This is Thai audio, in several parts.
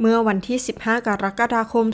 เมื่อวันที่ 15 กรกฎาคม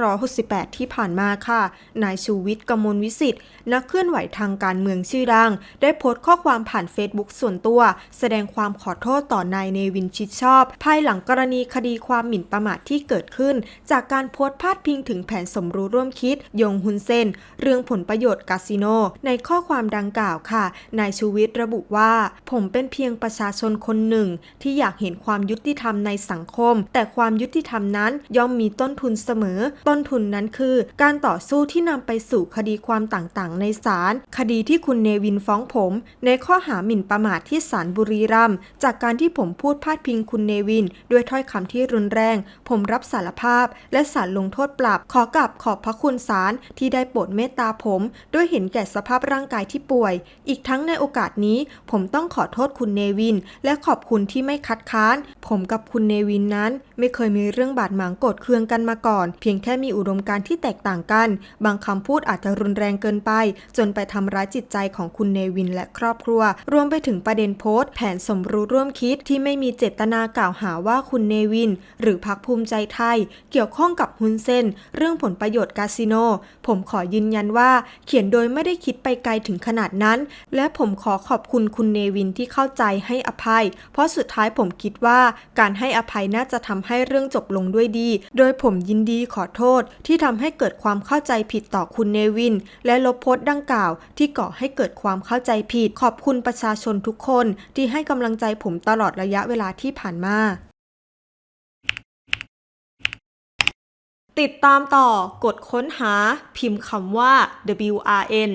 2568 ที่ผ่านมาค่ะ นายชูวิทย์กมลวิสิทธิ์ นักเคลื่อนไหวทางการเมืองชื่อดัง ได้โพสต์ข้อความผ่านเฟซบุ๊กส่วนตัว แสดงความขอโทษต่อนายเนวินชิดชอบ ภายหลังกรณีคดีความหมิ่นประมาทที่เกิดขึ้น จากการโพสต์พาดพิงถึงแผนสมรู้ร่วมคิด ยงฮุนเซน เรื่องผลประโยชน์คาสิโน ในข้อความดังกล่าวค่ะ นายชูวิทย์ระบุว่า ผมเป็นเพียงประชาชนคนหนึ่ง ที่อยากเห็นความยุติธรรมในสังคม แต่ความความยุติธรรมนั้น ย่อมมีต้นทุนเสมอ ต้นทุนนั้นคือ การต่อสู้ที่นำไปสู่คดีความต่างๆ ในศาลคดีที่คุณเนวินฟ้องผม ในข้อหาหมิ่นประมาทที่ศาลบุรีรัมย์จากการที่ผมพูดพาดพิงคุณเนวิน ด้วยถ้อยคำที่รุนแรง ผมรับสารภาพ และศาลลงโทษปรับ ขอกราบขอบพระคุณศาลที่ได้โปรดเมตตาผม ด้วยเห็นแก่สภาพร่างกายที่ป่วย อีกทั้งในโอกาสนี้ ผมต้องขอโทษคุณเนวิน และขอบคุณที่ไม่คัดค้าน ผมกับคุณเนวินนั้นไม่เคยมีเรื่องบาดหมางโกรธเคืองกันมาก่อน เพียงแค่มีอุดมการณ์ที่แตกต่างกัน บางคำพูดอาจจะรุนแรงเกินไป จนไปทำร้ายจิตใจของคุณเนวินและครอบครัว รวมไปถึงประเด็นโพสต์ แผนสมรู้ร่วมคิดที่ไม่มีเจตนากล่าวหาว่าคุณเนวิน หรือพรรคภูมิใจไทย เกี่ยวข้องกับฮุนเซนเรื่องผลประโยชน์คาสิโน ผมขอยืนยันว่า เขียนโดยไม่ได้คิดไปไกลถึงขนาดนั้น และผมขอขอบคุณคุณเนวินที่เข้าใจให้อภัย เพราะสุดท้ายผมคิดว่าการให้อภัยน่าจะทำให้เรื่องจบลงด้วยดี โดยผมยินดีขอโทษที่ทำให้เกิดความเข้าใจผิดต่อคุณเนวิน และลบโพสต์ดังกล่าว ที่ก่อให้เกิดความเข้าใจผิด ขอบคุณประชาชนทุกคน ที่ให้กำลังใจผมตลอดระยะเวลาที่ผ่านมาติดตามต่อกดค้นหาพิมพ์คำว่า WRN